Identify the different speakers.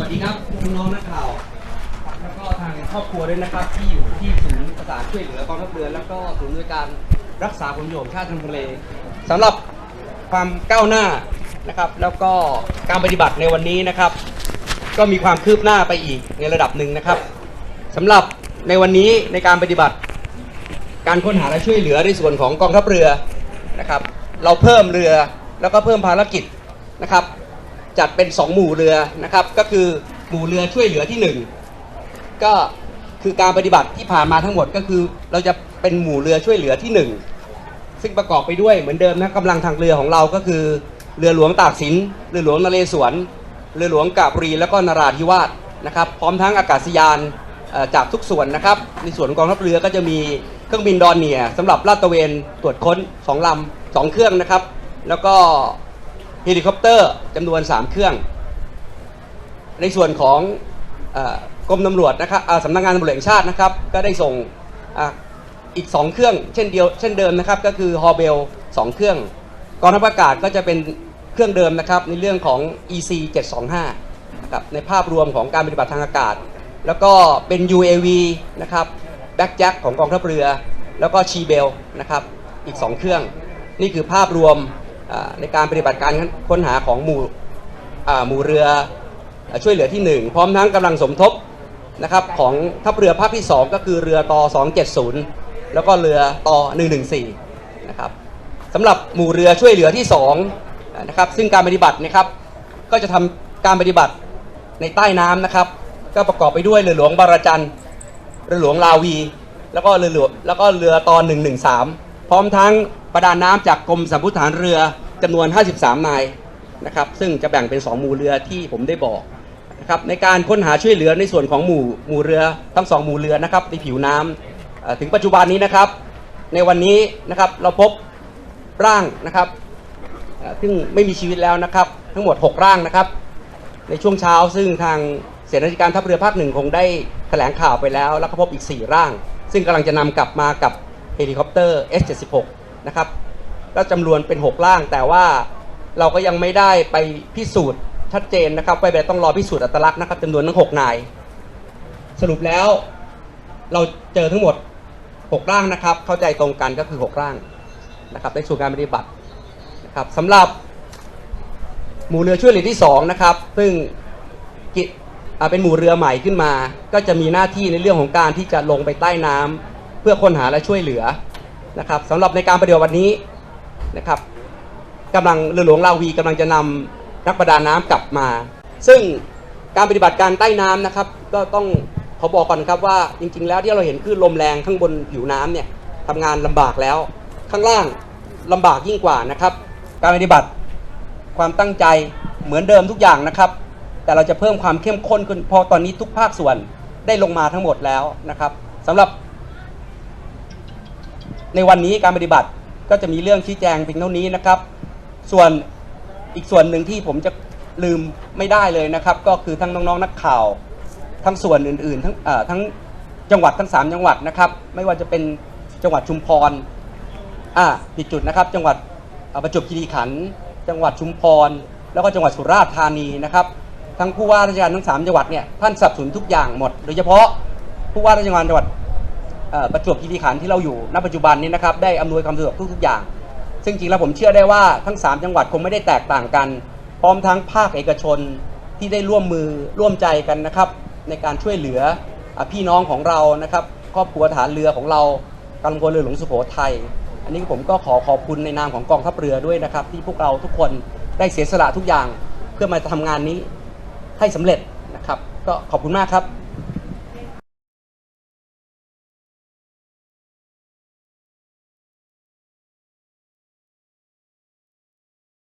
Speaker 1: วัสดีครับน้องนักข่าว แล้วก็ทางครอบครัวด้วยนะครับ ที่อยู่ที่ศูนย์ประสานช่วยเหลือกองทัพเรือแล้วก็ศูนย์ในวยการรักษาผลประโยชน์ชาติทางทะเลสำหรับความก้าวหน้านะครับ แล้วก็การปฏิบัติในวันนี้นะครับ ก็มีความคืบหน้าไปอีกในระดับหนึ่งนะครับสำหรับในวันนี้ในการปฏิบัติ การค้นหาและช่วยเหลือในส่วนของกองทัพเรือนะครับ เราเพิ่มเรือแล้วก็เพิ่มภารกิจนะครับ จัดเป็น 2 หมู่เรือนะครับ ก็คือหมู่เรือช่วยเหลือที่ 1 ก็คือการปฏิบัติที่ผ่านมาทั้งหมดก็คือเราจะเป็นหมู่เรือช่วยเหลือที่ 1 ซึ่งประกอบไปด้วยเหมือนเดิมนะกำลังทางเรือของเราก็คือเรือหลวงตากสินเรือหลวงนเรศวรเรือหลวงกาบรีแล้วก็นราธิวาสนะครับ พร้อมทั้งอากาศยานจากทุกส่วนนะครับ ในส่วนของกองทัพเรือก็จะมีเครื่องบินดอนเนียสำหรับลาดตระเวนตรวจค้น2ลำ2เครื่องนะครับ แล้วก็ เฮลิคอปเตอร์จำนวน 3 เครื่อง ในส่วนของอกรมตำรวจนะครับสำนักงานตำรวจแห่งชาตินะครับ ก็ได้ส่งอ,อีก 2 เครื่องเช่นเดียวเช่นเดิมนะครับ ก็คือฮอเบล2เครื่องกองทัพอากาศก็จะเป็นเครื่องเดิมนะครับในเรื่องของ EC 725นะครับในภาพรวมของการปฏิบัติทางอากาศ แล้วก็เป็น UAV นะครับแบ็กแจ็คของกองทัพเรือ แล้วก็ชีเบลนะครับอีก 2 เครื่อง นี่คือภาพรวม ในการปฏิบัติการค้นหาของหมู่หมู่เรือช่วยเหลือที่ 1 พร้อมทั้งกำลังสมทบนะครับของทัพเรือภาคที่ 2 ก็คือเรือต่อ270 แล้วก็เรือต่อ114นะครับสำหรับหมู่เรือช่วยเหลือที่2นะครับซึ่งการปฏิบัตินะครับก็จะทำการปฏิบัติในใต้น้ำนะครับ ก็ประกอบไปด้วยเรือหลวงบารจันเรือหลวงลาวี แล้วก็เรือหลวงแล้วก็เรือต่อ113 พร้อมทั้ง ประดาน้ำจากกรมสัมพุทธานเรือจำนวน 53 นายนะครับซึ่งจะแบ่งเป็น 2 หมู่เรือที่ผมได้บอกนะครับในการค้นหาช่วยเหลือในส่วนของหมู่หมู่เรือทั้งสองหมู่เรือนะครับในผิวน้ำเอ่อถึงปัจจุบันนี้นะครับ ในวันนี้นะครับเราพบร่างนะครับซึ่งไม่มีชีวิตแล้วนะครับ ทั้งหมด 6 ร่างนะครับ ในช่วงเช้าซึ่งทางเสนาธิการทัพเรือภาคหนึ่งคงได้แถลงข่าวไปแล้ว แล้วก็พบอีก 4 ร่าง ซึ่งกำลังจะนำกลับมากับเฮลิคอปเตอร์ S76 นะครับ ก็จำนวนเป็น 6 ร่าง แต่ว่าเราก็ยังไม่ได้ไปพิสูจน์ชัดเจนนะครับไปแบบต้องรอพิสูจน์อัตลักษณ์นะครับจำนวนทั้ง 6 นาย สรุปแล้วเราเจอทั้งหมด 6 ร่างนะครับ เข้าใจตรงกันก็คือ 6 ร่างนะครับในส่วนการปฏิบัตินะครับสำหรับหมู่เรือช่วยเหลือที่ 2 นะครับ ซึ่งกิอ่าเป็นหมู่เรือใหม่ขึ้นมา ก็จะมีหน้าที่ในเรื่องของการที่จะลงไปใต้น้ำเพื่อค้นหาและช่วยเหลือ นะครับสำหรับในการปฏิบัติวันนี้นะครับกำลังเรือหลวงลาวีกำลังจะนำนักประดาน้ำกลับมา ซึ่งการปฏิบัติการใต้น้ำนะครับ ก็ต้องขอบอกก่อนครับว่าจริง ๆ แล้วที่เราเห็นคลื่นลมแรงข้างบนผิวน้ำเนี่ยทำงานลำบากแล้ว ข้างล่างลำบากยิ่งกว่านะครับ การปฏิบัติความตั้งใจเหมือนเดิมทุกอย่างนะครับ แต่เราจะเพิ่มความเข้มข้นขึ้นพอตอนนี้ทุกภาคส่วนได้ลงมาทั้งหมดแล้วนะครับสำหรับ ในวันนี้การปฏิบัติก็จะมีเรื่องชี้แจงเพียงเท่านี้นะครับ ส่วนอีกส่วนหนึ่งที่ผมจะลืมไม่ได้เลยนะครับ ก็คือทั้งน้องๆนักข่าวทั้งส่วนอื่นๆทั้งอ่อทั้งจังหวัดทั้ง 3 จังหวัดนะครับ ไม่ว่าจะเป็นจังหวัดชุมพรอ่าผิดจุดนะครับ จังหวัดประจวบคีรีขันธ์จังหวัดชุมพร แล้วก็จังหวัดสุราษฎร์ธานีนะครับ ทั้งผู้ว่าราชการทั้ง 3 จังหวัดเนี่ยท่านสับสนทุกอย่างหมด โดยเฉพาะผู้ว่าราชการจังหวัด เอ่อประจวบคีรีขันธ์ที่เราอยู่ณปัจจุบันนี้นะครับได้อำนวยความสะดวกทุกๆอย่าง ซึ่งจริงแล้วผมเชื่อได้ว่าทั้ง 3 จังหวัดคงไม่ได้แตกต่างกัน พร้อมทั้งภาคเอกชนที่ได้ร่วมมือร่วมใจกันนะครับในการช่วยเหลืออะพี่น้องของเรานะครับครอบครัวฐานเรือของเรากำลังพลเรือหลวงสุโขทัยอันนี้ผมก็ขอขอบคุณในนามของกองทัพเรือด้วยนะครับ ที่พวกเราทุกคนได้เสียสละทุกอย่าง เพื่อมาทำงานนี้ให้สำเร็จนะครับ ก็ขอบคุณมากครับ